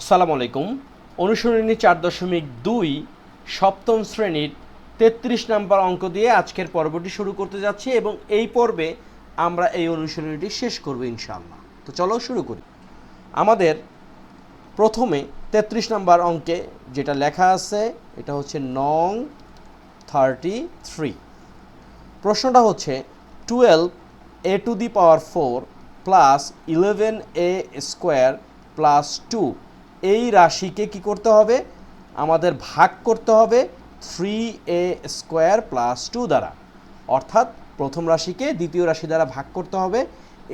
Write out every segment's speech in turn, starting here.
আসসালামু আলাইকুম। অনুসরণী চার দশমিক দুই, সপ্তম শ্রেণির তেত্রিশ নাম্বার অঙ্ক দিয়ে আজকের পর্বটি শুরু করতে যাচ্ছি এবং এই পর্বে আমরা এই অনুশীলনীটি শেষ করব ইনশাআল্লাহ। তো চলো শুরু করি। আমাদের প্রথমে তেত্রিশ নাম্বার অঙ্কে যেটা লেখা আছে, এটা হচ্ছে নং থার্টি থ্রি। প্রশ্নটা হচ্ছে, twelve a to the power four plus eleven a square plus two এই রাশিকে কি করতে হবে? আমাদের ভাগ করতে হবে three a square plus two দ্বারা। অর্থাৎ প্রথম রাশিকে দ্বিতীয় রাশি দ্বারা ভাগ করতে হবে।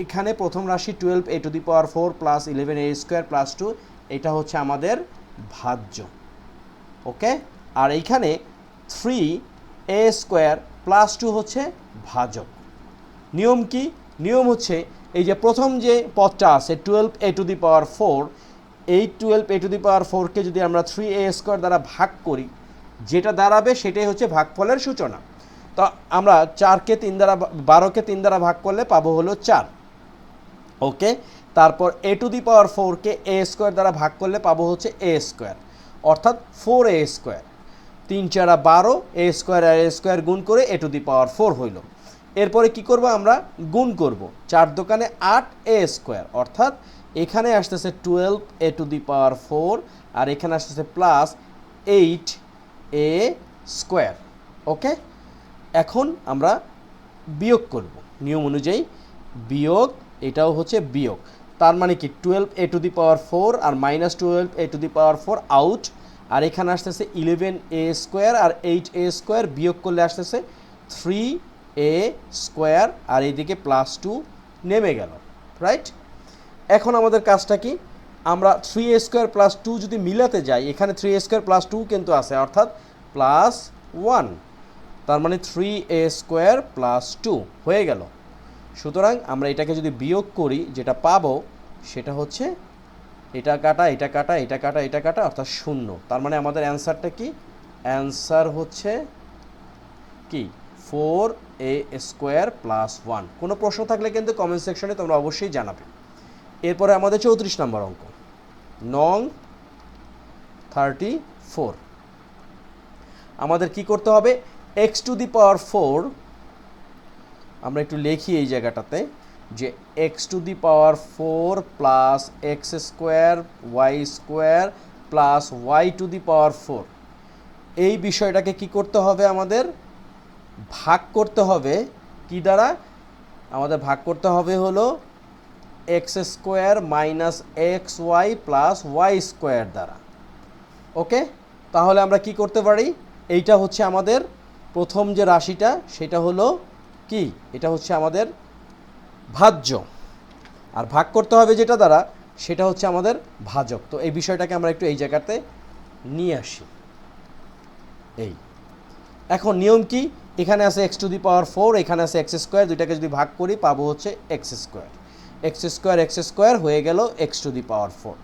এখানে প্রথম রাশি twelve a to the power four plus eleven a square plus two, এটা হচ্ছে আমাদের ভাজ্য। ওকে? আর এইখানে three a square plus two হচ্ছে ভাজক। নিয়ম কি? নিয়ম হচ্ছে এই যে প্রথম যে পদটা আছে, twelve a to the power four এই twelve a to the power ফোরকে যদি আমরা থ্রি এ স্কোয়ার দ্বারা ভাগ করি, যেটা দাঁড়াবে সেটাই হচ্ছে ভাগফলের সূচনা। তো আমরা চারকে তিন দ্বারা বারোকে তিন দ্বারা ভাগ করলে পাবো হলো চার ওকে? তারপর এ টু দি পাওয়ার ফোরকে এ স্কোয়ার দ্বারা ভাগ করলে পাবো হচ্ছে এ স্কোয়ার অর্থাৎ ফোর এ স্কোয়ার তিন চারা বারো এ স্কোয়ার আর এ স্কোয়ার গুণ করে এ টু দি পাওয়ার ফোর হইল। এরপরে কি করব আমরা? গুণ করব। চার দোকানে আট এ স্কোয়ার অর্থাৎ এখানে আসতেছে twelve a to the power four আর এখানে আসতেছে plus eight a square okay এখন আমরা বিয়োগ করব, নিয়ম অনুযায়ী বিয়োগ, এটাও হচ্ছে বিয়োগ, তার মানে কি twelve a to the power four R minus twelve a to the power four out আর এখানে আসতেছে ইলেভেন এ স্কোয়ার আর এইট এ স্কোয়ার বিয়োগ করলে আসতেছে থ্রি এ স্কোয়ার আর এইদিকে প্লাস টু নেমে গেল রাইট এখন আমাদের কাজটা কি? আমরা three a square plus two যদি মিলাতে যাই, এখানে three a square plus two কিন্তু আছে, অর্থাৎ প্লাস ওয়ান তার মানে three a square plus two হয়ে গেল। সুতরাং আমরা এটাকে যদি বিয়োগ করি, যেটা পাবো সেটা হচ্ছে এটা কাটা এটা কাটা এটা কাটা এটা কাটা, অর্থাৎ শূন্য। তার মানে আমাদের অ্যান্সারটা কি? অ্যান্সার হচ্ছে কি? Four a square plus one কোনো প্রশ্ন থাকলে কিন্তু কমেন্ট সেকশনে তোমরা অবশ্যই জানাবে। এরপরে আমাদের চৌত্রিশ নম্বর অঙ্ক। নং থার্টি ফোর আমাদের কি করতে হবে? X to the power four আমরা একটু লিখি এই জায়গাটাতে যে x to the power four plus x square y square plus y to the power four এই বিষয়টাকে কি করতে হবে আমাদের? ভাগ করতে হবে। কি দ্বারা? আমাদের ভাগ করতে হবে হলো x square minus x y plus y square দ্বারা। ওকে? তাহলে আমরা কি করতে পারি? এইটা হচ্ছে আমাদের প্রথম যে রাশিটা, সেটা হলো কি? এটা হচ্ছে আমাদের ভাজ্য। আর ভাগ করতে হবে যেটা দ্বারা, সেটা হচ্ছে আমাদের ভাজক। তো এই বিষয়টাকে আমরা একটু এই জায়গাতে নিয়ে আসি। এই। এখন নিয়ম কি? এখানে আছে x to the power four, এখানে আছে এক্স স্কোয়ার, দুইটাকে যদি ভাগ করি, পাবো হচ্ছে x square. X square x square হয়ে গেল x to the power four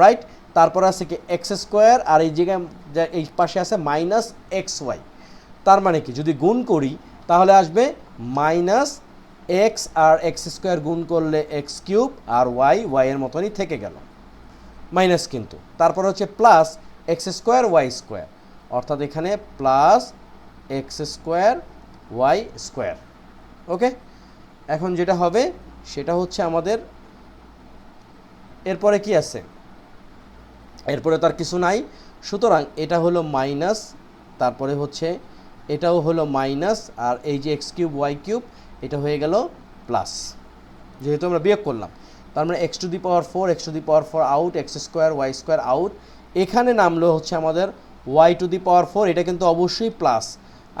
right তারপর আছে কি এক্স স্কোয়ার আর এই জায়গায় এই পাশে আছে মাইনাস এক্স ওয়াই, তার মানে কি যদি গুণ করি তাহলে আসবে মাইনাস এক্স আর এক্স স্কোয়ার গুণ করলে এক্স কিউব আর ওয়াই ওয়াইয়ের মতনই থেকে গেল, মাইনাস কিন্তু। তারপর হচ্ছে plus x square, y square, অর্থাৎ এখানে plus x square, y square okay এখন যেটা হবে সেটা হচ্ছে আমাদের, এরপরে কি আছে? এরপরে তার কিছু নাই। সুতরাং এটা হলো মাইনাস, তারপরে হচ্ছে এটাও হলো মাইনাস, আর এই যে এক্স কিউব, ওয়াই কিউব, এটা হয়ে গেল প্লাস। যেহেতু আমরা বিয়োগ করলাম, তার মানে x to the power four, x to the power four out, x square, y square out. এখানে নামলো হচ্ছে আমাদের y to the power four, এটা কিন্তু অবশ্যই প্লাস।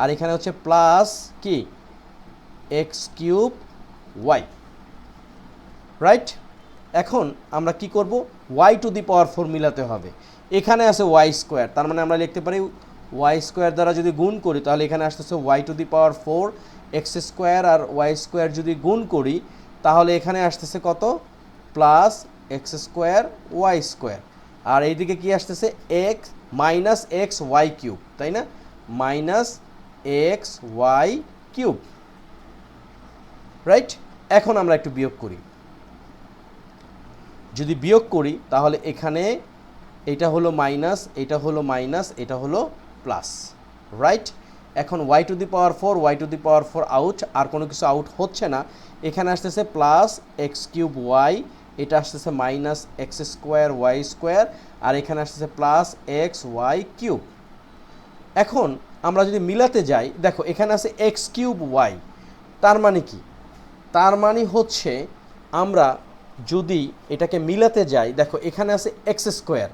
আর এখানে হচ্ছে প্লাস কি? X cube, Y. রাইট এখন আমরা কি করব? Y to the power four মিলাতে হবে। এখানে আছে ওয়াই স্কোয়ার তার মানে আমরা লিখতে পারি ওয়াই স্কোয়ার দ্বারা যদি গুণ করি, তাহলে এখানে আসতেছে y to the power four x square R y square যদি গুণ করি, তাহলে এখানে আসতেছে কত? Plus x square y square আর এইদিকে কি আসতেছে? X minus x y cube তাই না? Minus x y cube right এখন আমরা একটু বিয়োগ করি। যদি বিয়োগ করি, তাহলে এখানে এটা হলো মাইনাস, এটা হলো মাইনাস, এটা হলো প্লাস রাইট এখন y to the power four y to the power four out আর কোনো কিছু আউট হচ্ছে না। এখানে আসতেছে প্লাস এক্স কিউব ওয়াই এটা আসতেছে minus x square y square আর এখানে আসতেছে প্লাস এক্স ওয়াই কিউব এখন আমরা যদি মিলাতে যাই, দেখো এখানে আছে এক্স কিউব ওয়াই তার মানে কি? তার মানে হচ্ছে আমরা যদি এটাকে মিলাতে যাই, দেখো এখানে আছে এক্স স্কোয়ার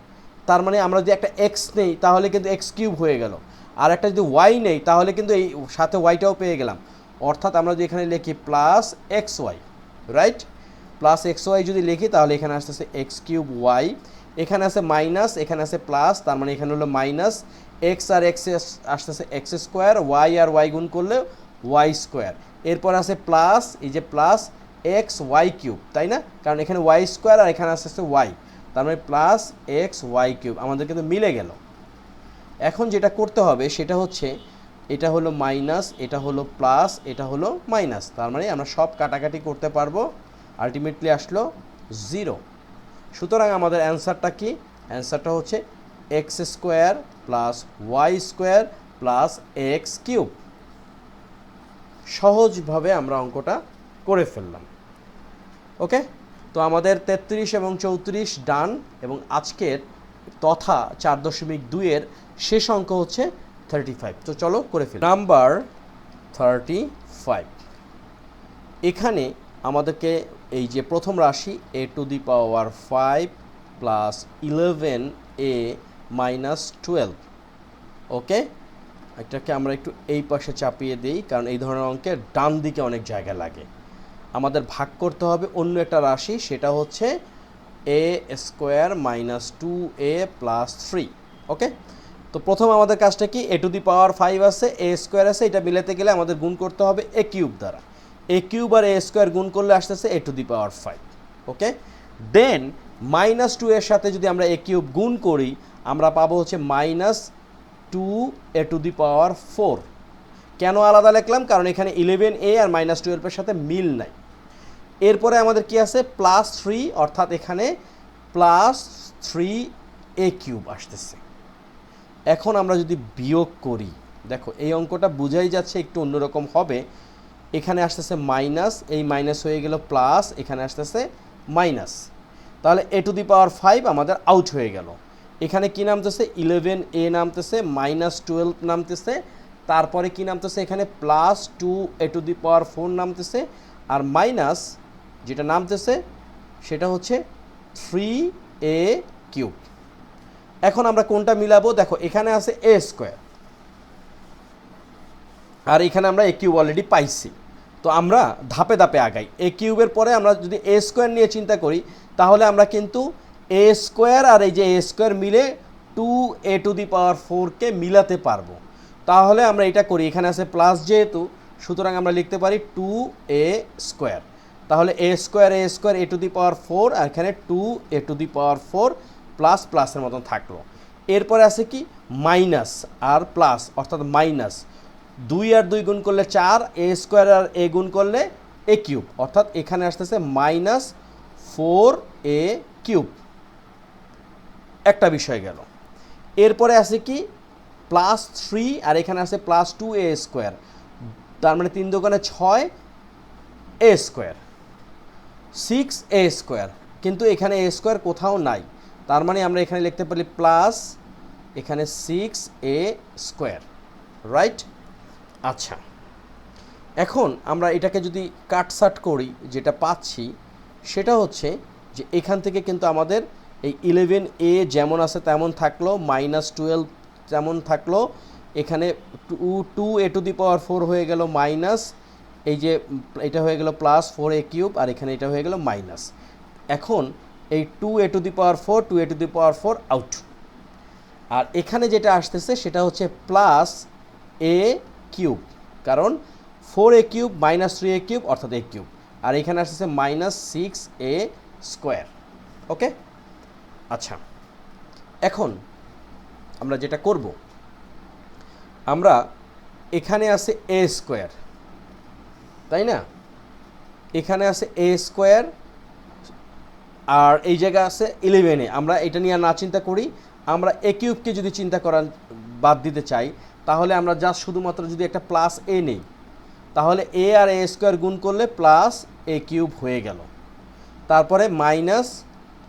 তার মানে আমরা যদি একটা এক্স নেই, তাহলে কিন্তু এক্স কিউব হয়ে গেল। আর একটা যদি ওয়াই নেই, তাহলে কিন্তু এই সাথে ওয়াইটাও পেয়ে গেলাম। অর্থাৎ আমরা যদি এখানে লিখি plus x y right plus x y যদি লিখি, তাহলে এখানে আসতেছে এক্স কিউব ওয়াই এখানে আছে মাইনাস এখানে আছে প্লাস তার মানে এখানে হলো মাইনাস এক্স আর এক্স আসতেছে এক্স স্কোয়ার ওয়াই আর ওয়াই গুণ করলে ওয়াই স্কোয়ার এরপর আছে প্লাস এই যে প্লাস এক্স ওয়াই কিউব তাই না? কারণ এখানে ওয়াই স্কোয়ার আর এখানে আসতেছে ওয়াই তার মানে প্লাস এক্স ওয়াই কিউব আমাদের কিন্তু মিলে গেল। এখন যেটা করতে হবে, সেটা হচ্ছে এটা হলো মাইনাস এটা হলো প্লাস এটা হলো মাইনাস তার মানে আমরা সব কাটাকাটি করতে পারব আলটিমেটলি আসলো জিরো সুতরাং আমাদের অ্যান্সারটা কি? অ্যান্সারটা হচ্ছে x square plus y square plus x cube সহজভাবে আমরা অঙ্কটা করে ফেললাম। ওকে তো আমাদের তেত্রিশ এবং চৌত্রিশ ডান এবং আজকের তথা চার দশমিক দুইয়ের শেষ অঙ্ক হচ্ছে থার্টি ফাইভ তো চলো করে ফেলি। নাম্বার থার্টি ফাইভ এখানে আমাদেরকে এই যে প্রথম রাশি a to the power five plus eleven a minus twelve okay এটাকে আমরা একটু এই পাশে চাপিয়ে দিই, কারণ এই ধরনের অঙ্কের ডান দিকে অনেক জায়গা লাগে। আমাদের ভাগ করতে হবে অন্য একটা রাশি, সেটা হচ্ছে a square minus two a plus three okay তো প্রথম আমাদের কাজটা কি? এ টু দি পাওয়ার ফাইভ আছে এ স্কোয়ার আছে, এটা মিলাতে গেলে আমাদের গুণ করতে হবে এ কিউব দ্বারা। এ কিউব আর এ স্কোয়ার গুণ করলে আসতেছে a to the power five okay then minus two এর সাথে যদি আমরা এ কিউব গুণ করি, আমরা পাবো হচ্ছে minus two a to the power four কেন আলাদা লিখলাম? কারণ এখানে ইলেভেন এ আর মাইনাস টুয়েলভের সাথে মিল নাই। এরপরে আমাদের কি আছে? প্লাস থ্রি অর্থাৎ এখানে প্লাস থ্রি এ কিউব আসতেছে। এখন আমরা যদি বিয়োগ করি, দেখো এই অঙ্কটা বোঝাই যাচ্ছে, একটু অন্যরকম হবে। এখানে আসতেছে মাইনাস এই মাইনাস হয়ে গেল প্লাস এখানে আসতেছে মাইনাস তাহলে a to the power five আমাদের আউট হয়ে গেল। এখানে কি নামতেছে? ইলেভেন এ নামতেছে মাইনাস টুয়েলভ নামতেছে, তারপরে কি নামতেছে? এখানে plus two a to the power four নামতেছে, আর মাইনাস যেটা নামতেছে, সেটা হচ্ছে থ্রি এ কিউব এখন আমরা কোনটা মিলাবো? দেখো, এখানে আছে এ স্কোয়ার আর এখানে আমরা এ কিউব অলরেডি পাইছি। তো আমরা ধাপে ধাপে আগাই। এ কিউবের পরে আমরা যদি এ স্কোয়ার নিয়ে চিন্তা করি, তাহলে আমরা কিন্তু এ স্কোয়ার আর এই যে এ স্কোয়ার মিলে two a to the power ফোরকে মিলাতে পারব। তাহলে আমরা এটা করি। এখানে আছে প্লাস যেহেতু, সুতরাং আমরা লিখতে পারি টু এ স্কোয়ার তাহলে a square a square a to the power four আর এখানে two a to the power four plus প্লাসের মতন থাকল। এরপরে আছে কি? মাইনাস আর প্লাস অর্থাৎ মাইনাস দুই আর দুই গুণ করলে চার এ স্কোয়ার আর এ গুণ করলে এ কিউব অর্থাৎ এখানে আসতেছে মাইনাস ফোর এ কিউব একটা বিষয় গেল। এরপরে আছে কি? প্লাস থ্রি আর এখানে আছে প্লাস টু এ স্কোয়ার তার মানে তিন দোকানে ছয় a square six a square কিন্তু এখানে এ স্কোয়ার কোথাও নাই। তার মানে আমরা এখানে লিখতে পারি প্লাস এখানে সিক্স এ স্কোয়ার রাইট আচ্ছা। এখন আমরা এটাকে যদি কাটসাট করি, যেটা পাচ্ছি, সেটা হচ্ছে যে এখান থেকে কিন্তু আমাদের এই ইলেভেন এ যেমন আছে তেমন থাকল মাইনাস টুয়েলভ যেমন থাকল, এখানে two two a to the power four হয়ে গেল মাইনাস এই যে, এটা হয়ে গেল প্লাস ফোর এ কিউব আর এখানে এটা হয়ে গেল মাইনাস এখন এই two a to the power four two a to the power four out আর এখানে যেটা আসতেছে সেটা হচ্ছে প্লাস এ কিউব কারণ four a cube minus three a cube অর্থাৎ এ কিউব আর এখানে আসতেছে minus six a square okay আচ্ছা। এখন আমরা যেটা করব, আমরা এখানে আছে এ স্কোয়ার তাই না? এখানে আছে এ স্কোয়ার আর এই জায়গা আছে ইলেভেনে আমরা এটা নিয়ে না চিন্তা করি। আমরা এ কিউবকে যদি চিন্তা করার বাদ দিতে চাই, তাহলে আমরা জাস্ট শুধুমাত্র যদি একটা প্লাস এ নেই, তাহলে এ আর এ স্কোয়ার গুণ করলে প্লাস এ কিউব হয়ে গেল। তারপরে মাইনাস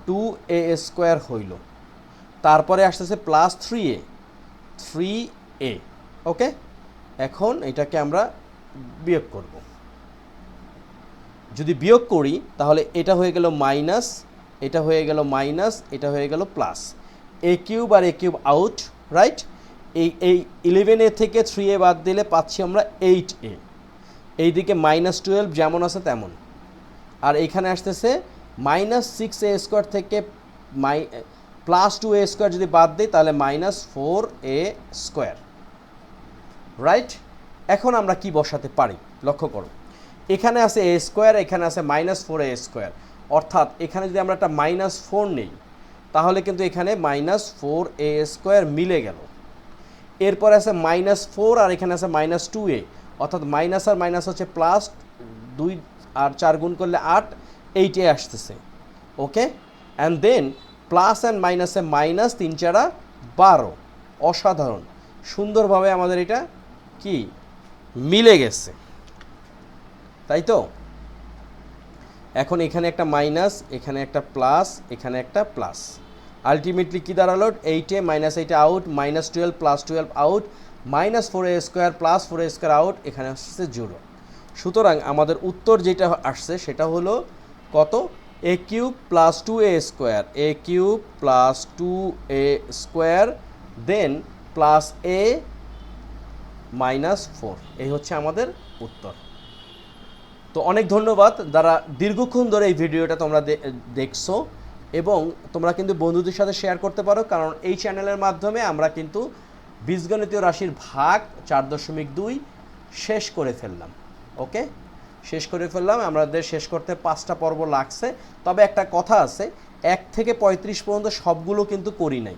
টু এ স্কোয়ার হইল। তারপরে আসতেছে plus three a three a okay এখন এটাকে আমরা বিয়োগ করব। যদি বিয়োগ করি, তাহলে এটা হয়ে গেল মাইনাস, এটা হয়ে গেল মাইনাস, এটা হয়ে গেল প্লাস। এ কিউব আর এ কিউব আউট, রাইট? এই এই ইলেভেন এ থেকে থ্রি এ বাদ দিলে পাচ্ছি আমরা এইট এ। এইদিকে মাইনাস টুয়েলভ যেমন আছে তেমন। আর এইখানে আসতেছে মাইনাস সিক্স এ স্কোয়ার থেকে মাই প্লাস টু এ স্কোয়ার যদি বাদ দিই, তাহলে minus four a square right এখন আমরা কি বসাতে পারি? লক্ষ্য করো। এখানে আছে এ স্কোয়ার এখানে আছে মাইনাস ফোর এ স্কোয়ার অর্থাৎ এখানে যদি আমরা একটা মাইনাস ফোর নিই, তাহলে কিন্তু এখানে মাইনাস ফোর এ স্কোয়ার মিলে গেল। এরপর আছে মাইনাস ফোর আর এখানে আছে মাইনাস টু এ অর্থাৎ মাইনাস আর মাইনাস হচ্ছে প্লাস দুই আর চার গুণ করলে আট এইটে আসতেছে। Okay and then plus and মাইনাসে মাইনাস তিন চারা বারো। অসাধারণ। সুন্দরভাবে আমাদের এটা কি? মিলে গেছে। তাই তো? এখন এখানে একটা মাইনাস এখানে একটা প্লাস এখানে একটা প্লাস আলটিমেটলি কী দাঁড়াল? Eight minus eight out minus twelve plus twelve out minus four a square plus four a square out এখানে আসছে জিরো সুতরাং আমাদের উত্তর যেটা আসছে সেটা হলো কত? A cube plus two a square a cube plus two a square then plus a minus four এই হচ্ছে আমাদের উত্তর। তো অনেক ধন্যবাদ যারা দীর্ঘক্ষণ ধরে এই ভিডিওটা তোমরা দেখছ এবং তোমরা কিন্তু বন্ধুদের সাথে শেয়ার করতে পারো, কারণ এই চ্যানেলের মাধ্যমে আমরা কিন্তু বীজগণিতীয় রাশির ভাগ চার দশমিক দুই শেষ করে ফেললাম ওকে শেষ করে ফেললাম, আমাদের শেষ করতে পাঁচটা পর্ব লাগছে। তবে একটা কথা আছে, এক থেকে পঁয়ত্রিশ পর্যন্ত সবগুলো কিন্তু করি নাই।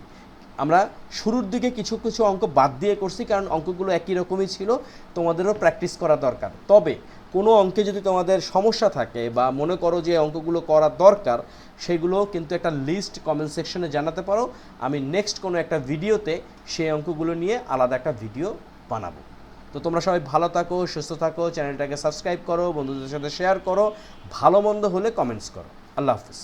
আমরা শুরুর দিকে কিছু কিছু অঙ্ক বাদ দিয়ে করছি, কারণ অঙ্কগুলো একই রকমই ছিল, তোমাদেরও প্র্যাকটিস করা দরকার। তবে কোনো অঙ্কে যদি তোমাদের সমস্যা থাকে বা মনে করো যে অঙ্কগুলো করা দরকার, সেগুলো কিন্তু একটা লিস্ট কমেন্ট সেকশনে জানাতে পারো। আমি নেক্সট কোনো একটা ভিডিওতে সেই অঙ্কগুলো নিয়ে আলাদা একটা ভিডিও বানাবো। তো তোমরা সবাই ভালো থাকো, সুস্থ থাকো, চ্যানেলটাকে সাবস্ক্রাইব করো, বন্ধুদের সাথে শেয়ার করো, ভালো মন্দ হলে কমেন্টস করো। আল্লাহ হাফিজ।